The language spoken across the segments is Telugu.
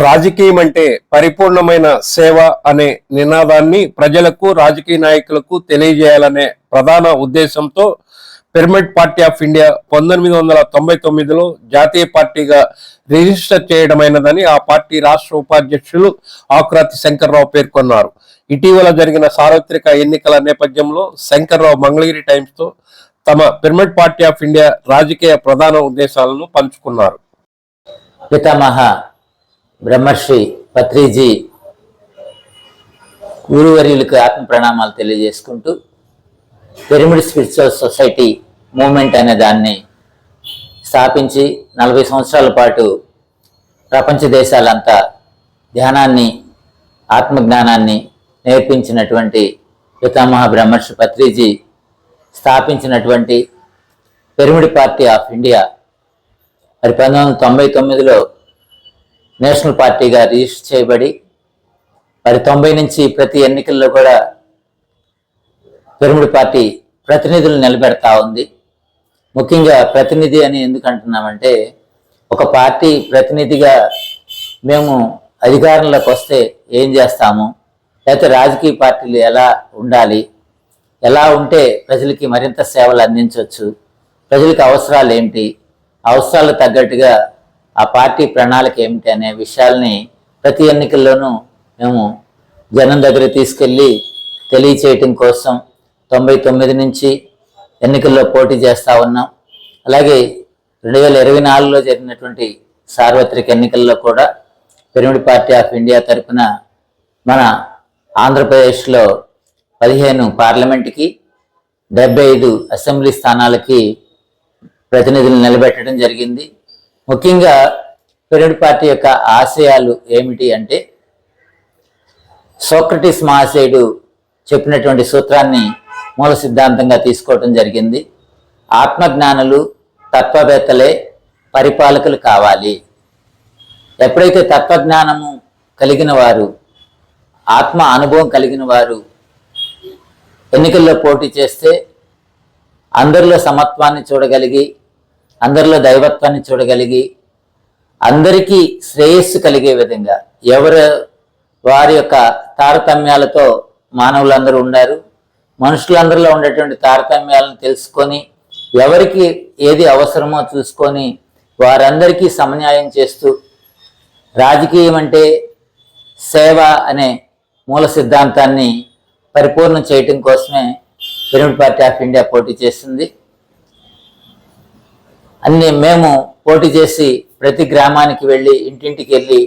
రాజకీయం అంటే పరిపూర్ణమైన సేవ అనే నినాదాన్ని ప్రజలకు రాజకీయ నాయకులకు తెలియజేయాలనే ప్రధాన ఉద్దేశంతో పిరమిడ్ పార్టీ ఆఫ్ ఇండియా పంతొమ్మిది వందల తొంభై తొమ్మిదిలో జాతీయ పార్టీగా రిజిస్టర్ చేయడమైనదని ఆ పార్టీ రాష్ట్ర ఉపాధ్యక్షులు ఆకురాతి శంకర్రావు పేర్కొన్నారు. ఇటీవల జరిగిన సార్వత్రిక ఎన్నికల నేపథ్యంలో శంకర్రావు మంగళగిరి టైమ్స్తో తమ పిరమిడ్ పార్టీ ఆఫ్ ఇండియా రాజకీయ ప్రధాన ఉద్దేశాలను పంచుకున్నారు. పితామహ బ్రహ్మశ్రీ పత్రిజీ గురువర్యులకు ఆత్మ ప్రణామాలు తెలియజేసుకుంటూ పిరమిడ్ స్పిరిచువల్ సొసైటీ మూమెంట్ అనే దాన్ని స్థాపించి నలభై సంవత్సరాల పాటు ప్రపంచ దేశాలంతా ధ్యానాన్ని ఆత్మజ్ఞానాన్ని నేర్పించినటువంటి పితామహ బ్రహ్మర్షి పత్రిజీ స్థాపించినటువంటి పిరమిడ్ పార్టీ ఆఫ్ ఇండియా. మరి పంతొమ్మిది వందల తొంభై తొమ్మిదిలో నేషనల్ పార్టీగా రిజిస్టర్ చేయబడి మరి తొంభై నుంచి ప్రతి ఎన్నికల్లో కూడా పిరమిడ్ పార్టీ ప్రతినిధులు నిలబెడతా ఉంది. ముఖ్యంగా ప్రతినిధి అని ఎందుకు అంటున్నామంటే ఒక పార్టీ ప్రతినిధిగా మేము అధికారంలోకి వస్తే ఏం చేస్తాము? లేకపోతే రాజకీయ పార్టీలు ఎలా ఉండాలి? ఎలా ఉంటే ప్రజలకి మరింత సేవలు అందించవచ్చు? ప్రజలకు అవసరాలు ఏంటి? అవసరాలకు తగ్గట్టుగా ఆ పార్టీ ప్రణాళిక ఏమిటి అనే విషయాల్ని ప్రతి ఎన్నికల్లోనూ మేము జనం దగ్గర తీసుకెళ్ళి తెలియచేయటం కోసం తొంభై తొమ్మిది నుంచి ఎన్నికల్లో పోటీ చేస్తూ ఉన్నాం. అలాగే రెండు వేల ఇరవై నాలుగులో జరిగినటువంటి సార్వత్రిక ఎన్నికల్లో కూడా పిరమిడ్ పార్టీ ఆఫ్ ఇండియా తరపున మన ఆంధ్రప్రదేశ్లో పదిహేను పార్లమెంట్కి డెబ్బై ఐదు అసెంబ్లీ స్థానాలకి ప్రతినిధులు నిలబెట్టడం జరిగింది. ముఖ్యంగా పిరమిడ్ పార్టీ యొక్క ఆశయాలు ఏమిటి అంటే సోక్రటిస్ మహాశయుడు చెప్పినటువంటి సూత్రాన్ని మూల సిద్ధాంతంగా తీసుకోవటం జరిగింది. ఆత్మజ్ఞానులు తత్వవేత్తలే పరిపాలకులు కావాలి. ఎప్పుడైతే తత్వజ్ఞానము కలిగిన వారు ఆత్మ అనుభవం కలిగిన వారు ఎన్నికల్లో పోటీ చేస్తే అందరిలో సమత్వాన్ని చూడగలిగి అందరిలో దైవత్వాన్ని చూడగలిగి అందరికీ శ్రేయస్సు కలిగే విధంగా ఎవరు వారి యొక్క తారతమ్యాలతో మానవులందరూ ఉన్నారు. మనుషులందరిలో ఉండేటువంటి తారతమ్యాలను తెలుసుకొని ఎవరికి ఏది అవసరమో చూసుకొని వారందరికీ సమన్యాయం చేస్తూ రాజకీయం అంటే సేవ అనే మూల సిద్ధాంతాన్ని పరిపూర్ణం చేయటం కోసమే పిరమిడ్ పార్టీ ఆఫ్ ఇండియా పోటీ చేసింది అన్ని మేము పోటీ చేసి ప్రతి గ్రామానికి వెళ్ళి ఇంటింటికి వెళ్ళి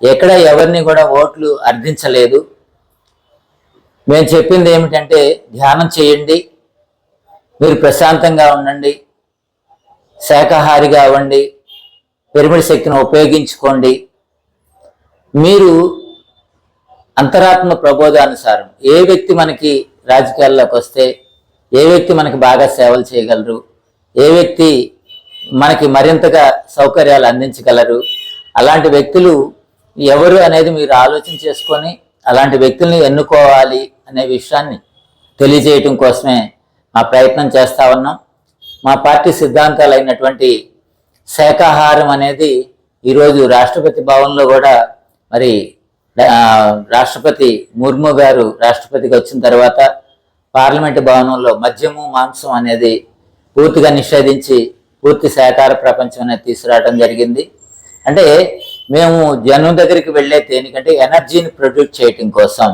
ఎక్కడ ఎవరిని కూడా ఓట్లు అర్థించలేదు. మేము చెప్పింది ఏమిటంటే ధ్యానం చేయండి మీరు ప్రశాంతంగా ఉండండి శాకాహారిగా అవ్వండి పిరమిడ్ శక్తిని ఉపయోగించుకోండి. మీరు అంతరాత్మ ప్రబోధానుసారం ఏ వ్యక్తి మనకి రాజకీయాల్లోకి వస్తే ఏ వ్యక్తి మనకి బాగా సేవలు చేయగలరు ఏ వ్యక్తి మనకి మరింతగా సౌకర్యాలు అందించగలరు. అలాంటి వ్యక్తులు ఎవరు అనేది మీరు ఆలోచన చేసుకొని అలాంటి వ్యక్తుల్ని ఎన్నుకోవాలి అనే విషయాన్ని తెలియజేయటం కోసమే మా ప్రయత్నం చేస్తా ఉన్నాం. మా పార్టీ సిద్ధాంతాలు అయినటువంటి శాఖాహారం అనేది ఈరోజు రాష్ట్రపతి భవన్లో కూడా మరి రాష్ట్రపతి ముర్ము గారు రాష్ట్రపతికి వచ్చిన తర్వాత పార్లమెంటు భవనంలో మద్యము మాంసం అనేది పూర్తిగా నిషేధించి పూర్తి సహకార ప్రపంచం అనేది తీసుకురావడం జరిగింది. అంటే మేము జనం దగ్గరికి వెళ్ళే దేనికంటే ఎనర్జీని ప్రొడ్యూస్ చేయటం కోసం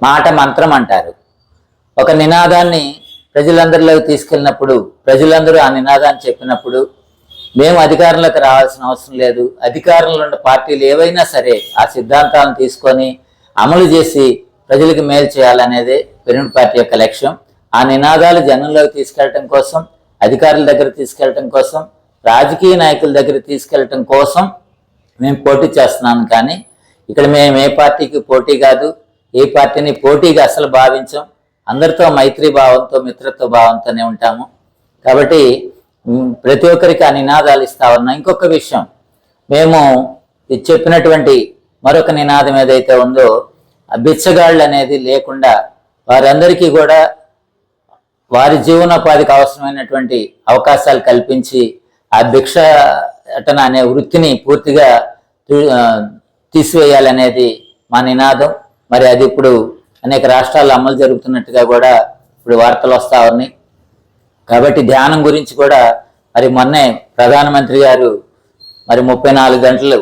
మాట మంత్రం అంటారు. ఒక నినాదాన్ని ప్రజలందరిలోకి తీసుకెళ్ళినప్పుడు ప్రజలందరూ ఆ నినాదాన్ని చెప్పినప్పుడు మేము అధికారంలోకి రావాల్సిన అవసరం లేదు. అధికారంలో ఉన్న పార్టీలు ఏవైనా సరే ఆ సిద్ధాంతాలను తీసుకొని అమలు చేసి ప్రజలకు మేలు చేయాలనేదే పిరమిడ్ పార్టీ యొక్క లక్ష్యం. ఆ నినాదాలు జనంలోకి తీసుకెళ్ళటం కోసం అధికారుల దగ్గర తీసుకెళ్ళటం కోసం రాజకీయ నాయకుల దగ్గర తీసుకెళ్ళటం కోసం మేము పోటీ చేస్తున్నాం. కానీ ఇక్కడ మేము ఏ పార్టీకి పోటీ కాదు ఏ పార్టీని పోటీగా అసలు భావించాం. అందరితో మైత్రి భావంతో మిత్రత్వ భావంతోనే ఉంటాము. కాబట్టి ప్రతి ఒక్కరికి ఆ నినాదాలు ఇస్తా ఉన్నా. ఇంకొక విషయం మేము ఇది చెప్పినటువంటి మరొక నినాదం ఏదైతే ఉందో ఆ బిచ్చగాళ్ళు అనేది లేకుండా వారందరికీ కూడా వారి జీవనోపాధికి అవసరమైనటువంటి అవకాశాలు కల్పించి ఆ భిక్ష అటన అనే వృత్తిని పూర్తిగా తీసివేయాలనేది మా నినాదం. మరి అది ఇప్పుడు అనేక రాష్ట్రాల్లో అమలు జరుగుతున్నట్టుగా కూడా ఇప్పుడు వార్తలు వస్తా ఉన్నాయి. కాబట్టి ధ్యానం గురించి కూడా మరి మొన్నే ప్రధానమంత్రి గారు మరి ముప్పై నాలుగు గంటలు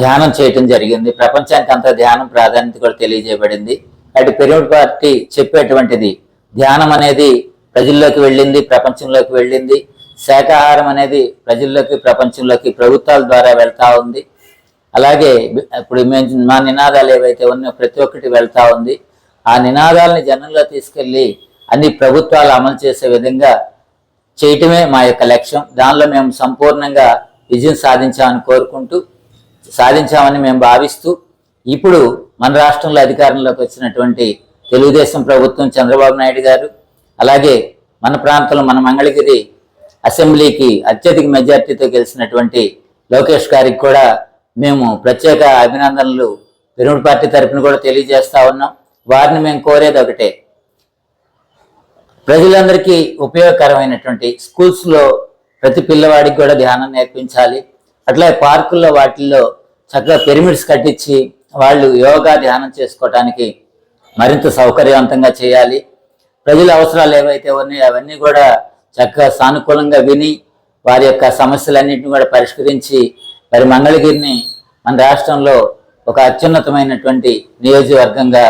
ధ్యానం చేయటం జరిగింది. ప్రపంచానికి అంత ధ్యానం ప్రాధాన్యత కూడా తెలియజేయబడింది. అటు పెరుగు పార్టీ చెప్పేటువంటిది ధ్యానం అనేది ప్రజల్లోకి వెళ్ళింది ప్రపంచంలోకి వెళ్ళింది. శాఖాహారం అనేది ప్రజల్లోకి ప్రపంచంలోకి ప్రభుత్వాల ద్వారా వెళ్తా ఉంది. అలాగే ఇప్పుడు మేము మా నినాదాలు ఏవైతే ఉన్నాయో ప్రతి ఒక్కటి వెళ్తా ఉంది. ఆ నినాదాలని జనంలో తీసుకెళ్ళి అన్ని ప్రభుత్వాలు అమలు చేసే విధంగా చేయటమే మా యొక్క లక్ష్యం. దానిలో మేము సంపూర్ణంగా విజయం సాధించామని కోరుకుంటూ సాధించామని మేము భావిస్తూ ఇప్పుడు మన రాష్ట్రంలో అధికారంలోకి వచ్చినటువంటి తెలుగుదేశం ప్రభుత్వం చంద్రబాబు నాయుడు గారు అలాగే మన ప్రాంతంలో మన మంగళగిరి అసెంబ్లీకి అత్యధిక మెజార్టీతో గెలిచినటువంటి లోకేష్ గారికి కూడా మేము ప్రత్యేక అభినందనలు. పిరమిడ్ పార్టీ తరఫున కూడా తెలియజేస్తా ఉన్నాం. వారిని మేము కోరేది ఒకటే. ప్రజలందరికీ ఉపయోగకరమైనటువంటి స్కూల్స్లో ప్రతి పిల్లవాడికి కూడా ధ్యానం నేర్పించాలి. అట్లా పార్కుల్లో వాటిల్లో చక్కగా పిరమిడ్స్ కట్టించి వాళ్ళు యోగా ధ్యానం చేసుకోవడానికి మరింత సౌకర్యవంతంగా చేయాలి. ప్రజల అవసరాలు ఏవైతే ఉన్నాయో అవన్నీ కూడా చక్కగా సానుకూలంగా విని వారి యొక్క సమస్యలన్నింటినీ కూడా పరిష్కరించి మరి మంగళగిరిని మన రాష్ట్రంలో ఒక అత్యున్నతమైనటువంటి నియోజకవర్గంగా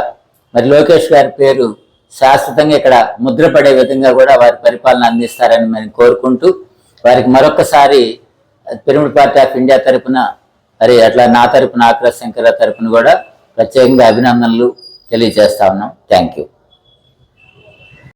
మరి లోకేష్ గారి పేరు శాశ్వతంగా ఇక్కడ ముద్రపడే విధంగా కూడా వారి పరిపాలన అందిస్తారని మేము కోరుకుంటూ వారికి మరొకసారి పిరమిడ్ పార్టీ ఆఫ్ ఇండియా తరపున మరి అట్లా నా తరపున ఆక్ర శంకర తరపున కూడా ప్రత్యేకంగా అభినందనలు తెలియజేస్తా ఉన్నాం. Thank you